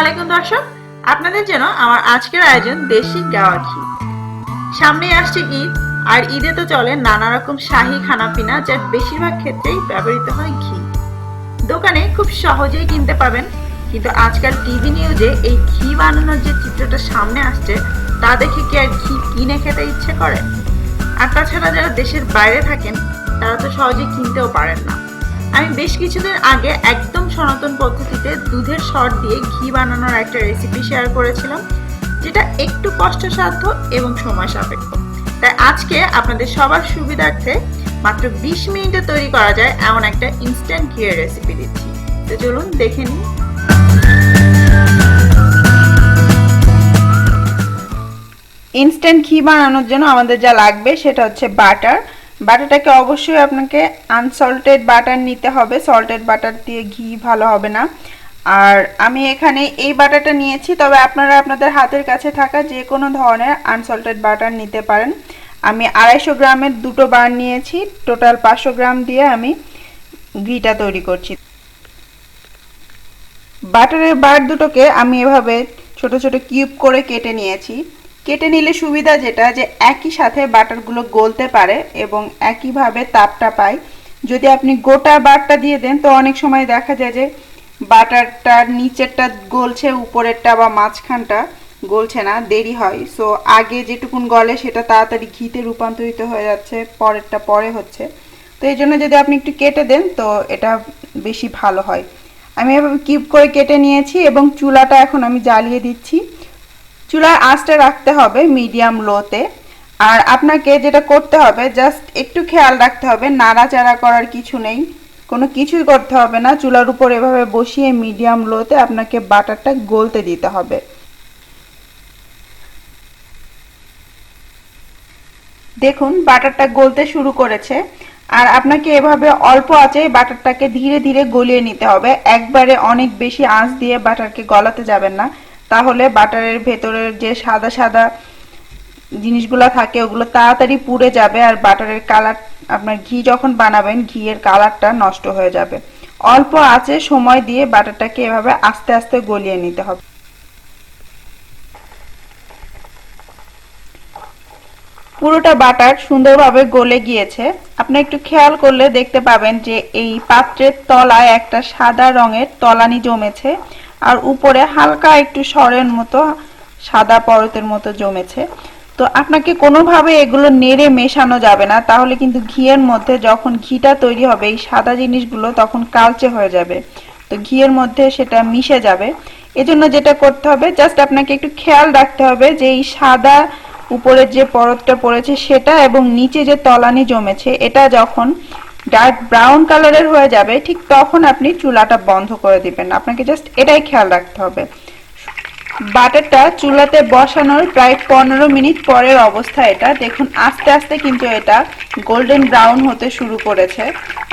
আলাইকুম দর্শক। আপনাদের জন্য আমার আজকের আয়োজন দেশি গাওয়া ঘি। সামনে আসছে ঈদ, আর ঈদে তো চলে নানা রকম শাহী খানাপিনা যার বেশিরভাগ ক্ষেত্রেই ব্যবহৃত হয় ঘি। দোকানে খুব সহজেই কিনতে পাবেন কিন্তু আজকাল টিভি নিউজে এই ঘি বানানোর যে চিত্রটা সামনে আসছে, তা দেখে কি আর ঘি কিনে খেতে ইচ্ছে করে? আর তাছাড়া যারা দেশের বাইরে থাকেন, তারা তো সহজে কিনতেও পারেন না। আমি বেশ কিছুদিন আগে একদম সনাতন পদ্ধতিতে দুধের সর দিয়ে ঘি বানানোর একটা রেসিপি শেয়ার করেছিলাম, যেটা একটু কষ্টসাধ্য এবং সময় সাপেক্ষ। তাই আজকে আপনাদের সবার সুবিধার্থে মাত্র বিশ মিনিটে তৈরি করা যায় এমন একটা ইনস্ট্যান্ট ঘিয়ের রেসিপি দিচ্ছি। তো চলুন দেখে নিন ইনস্ট্যান্ট ঘি বানানোর জন্য আমাদের যা লাগবে সেটা হচ্ছে বাটার বাটারটাকে অবশ্যই আপনাকে আনসল্টেড বাটার নিতে হবে। সল্টেড বাটার দিয়ে ঘি ভালো হবে না। আর আমি এখানে এই বাটারটা নিয়েছি, তবে আপনারা আপনাদের হাতের কাছে থাকা যে কোনো ধরনের আনসল্টেড বাটার নিতে পারেন। আমি আড়াইশো গ্রামের দুটো বার নিয়েছি টোটাল পাঁচশো গ্রাম দিয়ে আমি ঘিটা তৈরি করছি। বাটারের বার দুটোকে আমি এভাবে ছোট ছোট কিউব করে কেটে নিয়েছি। কেটে নিলে সুবিধা যেটা যে একই সাথে বাটারগুলো গলতে পারে এবং একইভাবে তাপটা পায়। যদি আপনি গোটা বারটা দিয়ে দেন, তো অনেক সময় দেখা যায় যে বাটারটা নিচেরটা গলছে, উপরেরটা বা মাঝখানটা গলছে না, দেরি হয়। সো আগে যেটুকুন গলে সেটা তাড়াতাড়ি ঘিতে রূপান্তরিত হয়ে যাচ্ছে, পরেরটা পরে হচ্ছে। তো এই জন্য যদি আপনি একটু কেটে দেন, তো এটা বেশি ভালো হয়। আমি এভাবে কিপ করে কেটে নিয়েছি এবং চুলাটা এখন আমি জ্বালিয়ে দিচ্ছি। চুলার আঁচটা রাখতে হবে মিডিয়াম লোতে। আর আপনাকে যেটা করতে হবে, জাস্ট একটু খেয়াল রাখতে হবে, নাড়াচাড়া করার কিছু নেই। কোনো কিছুই করতে হবে না, চুলার উপর এভাবে বসিয়ে মিডিয়াম লোতে আপনাকে বাটারটা গলতে দিতে হবে। দেখুন, বাটারটা গলতে শুরু করেছে। আর আপনাকে এভাবে অল্প আঁচে বাটারটাকে ধীরে ধীরে গলিয়ে নিতে হবে। একবারে অনেক বেশি আঁচ দিয়ে বাটারকে গলাতে যাবেন না। তাহলে বাটারের ভেতরের যে সাদা সাদা জিনিসগুলো থাকে, ওগুলো তাড়াতাড়ি পুড়ে যাবে আর বাটারের কালার, আপনার ঘি যখন বানাবেন, ঘিয়ের কালারটা নষ্ট হয়ে যাবে। অল্প আঁচে সময় দিয়ে বাটারটাকে এভাবে আস্তে আস্তে গলিয়ে নিতে হবে। পুরোটা বাটার সুন্দরভাবে গলে গিয়েছে। আপনি একটু খেয়াল করলে দেখতে পাবেন যে এই পাত্রের তলায় একটা সাদা রঙের তলানি জমেছে। আর উপরে হালকা একটু সরের মতো, সাদা পরতের মতো জমেছে। তো আপনাকে কোনোভাবে এগুলো নেড়ে মেশানো যাবে না, তাহলে কিন্তু ঘিয়ের মধ্যে যখন ঘিটা তৈরি হবে, এই সাদা জিনিসগুলো তখন কালচে হয়ে যাবে। তো ঘিয়ের মধ্যে সেটা মিশে যাবে। এজন্য যেটা করতে হবে, জাস্ট আপনাকে একটু খেয়াল রাখতে হবে যে এই সাদা উপরের যে পরতটা পড়েছে, সেটা এবং নিচে যে তলানি জমেছে, এটা যখন ডার্ক ব্রাউন কালারের হয়ে যাবে, ঠিক তখন আপনি চুলাটা বন্ধ করে দিবেন। আপনাকে জাস্ট এটাই খেয়াল রাখতে হবে। বাটারটা চুলাতে বসানোর প্রায় পনেরো মিনিট পরের অবস্থা এটা। দেখুন, আস্তে আস্তে কিন্তু এটা গোল্ডেন ব্রাউন হতে শুরু করেছে।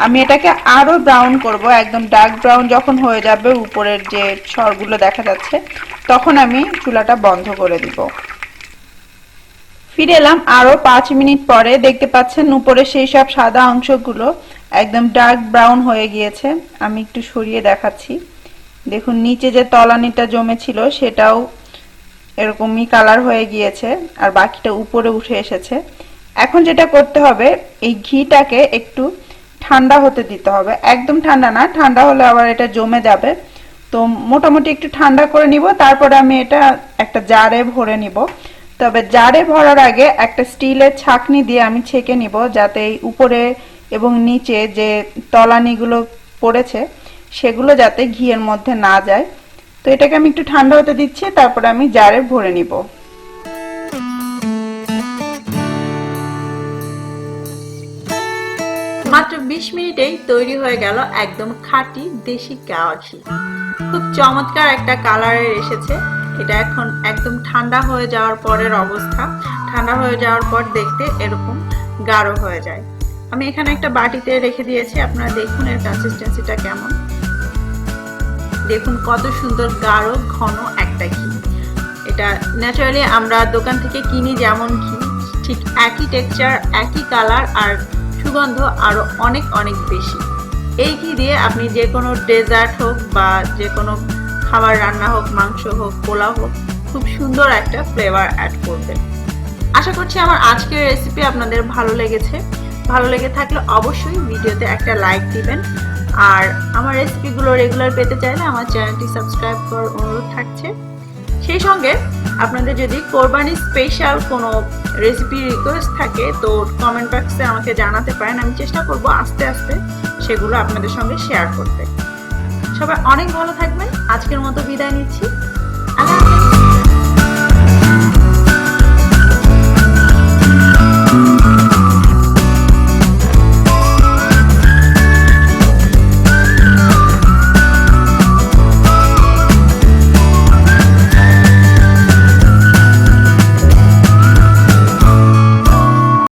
আমি এটাকে আরও ব্রাউন করব, একদম ডার্ক ব্রাউন যখন হয়ে যাবে উপরের যে স্বরগুলো দেখা যাচ্ছে, তখন আমি চুলাটা বন্ধ করে দিব। ফিরে এলাম আরও পাঁচ মিনিট পরে। দেখতে পাচ্ছেন উপরে সেই সব সাদা অংশগুলো একদম ডার্ক ব্রাউন হয়ে গিয়েছে। আমি একটু সরিয়ে দেখাচ্ছি। দেখুন, নিচে যে তলানিটা জমেছিল, সেটাও এরকমই কালার হয়ে গিয়েছে আর বাকিটা উপরে উঠে এসেছে। এখন যেটা করতে হবে, এই ঘিটাকে একটু ঠান্ডা হতে দিতে হবে। একদম ঠান্ডা না, ঠান্ডা হলে আবার এটা জমে যাবে। তো মোটামুটি একটু ঠান্ডা করে নিব, তারপরে আমি এটা একটা জারে ভরে নিব। তবে জারে ভরার আগে একটা স্টিলের ছাকনি দিয়ে আমি ছেঁকে নিব যাতে এই উপরে এবং নিচে যে তলানিগুলো পড়েছে, সেগুলো যাতে ঘিয়ের মধ্যে না যায়। তো এটাকে আমি একটু ঠান্ডা হতে দিচ্ছি, তারপরে আমি জারে ভরে নিব। মাত্র বিশ মিনিটেই তৈরি হয়ে গেল একদম খাঁটি দেশি গাওয়া ঘি। খুব চমৎকার একটা কালারের এসেছে। এটা এখন একদম ঠান্ডা হয়ে যাওয়ার পরের অবস্থা। ঠান্ডা হয়ে যাওয়ার পর দেখতে এরকম গাঢ় হয়ে যায়। আমি এখানে একটা বাটিতে রেখে দিয়েছি, আপনারা দেখুন এর কনসিস্টেন্সিটা কেমন। দেখুন কত সুন্দর গাঢ়, ঘন একটা ঘি। এটা ন্যাচারালি আমরা দোকান থেকে কিনি যেমন ঘি, ঠিক একই টেক্সচার একই কালার আর সুগন্ধ আরও অনেক অনেক বেশি। এই ঘি দিয়ে আপনি যে কোনো ডেজার্ট হোক বা যে কোনো খাবার রান্না হোক, মাংস হোক, পোলাও হোক, খুব সুন্দর একটা ফ্লেভার অ্যাড করবে। আশা করছি আমার আজকের রেসিপি আপনাদের ভালো লেগেছে। ভালো লেগে থাকলে অবশ্যই ভিডিওতে একটা লাইক দিবেন। আর আমার রেসিপিগুলো রেগুলার পেতে চাইলে আমার চ্যানেলটি সাবস্ক্রাইব করার অনুরোধ থাকছে। সেই সঙ্গে আপনাদের যদি কোরবানি স্পেশাল কোনো রেসিপি রিকোয়েস্ট থাকে, তো কমেন্ট বক্সে আমাকে জানাতে পারেন। আমি চেষ্টা করব আস্তে আস্তে সেগুলো আপনাদের সঙ্গে শেয়ার করতে। সবাই অনেক ভালো থাকবেন। আজকের মতো বিদায় নিচ্ছি।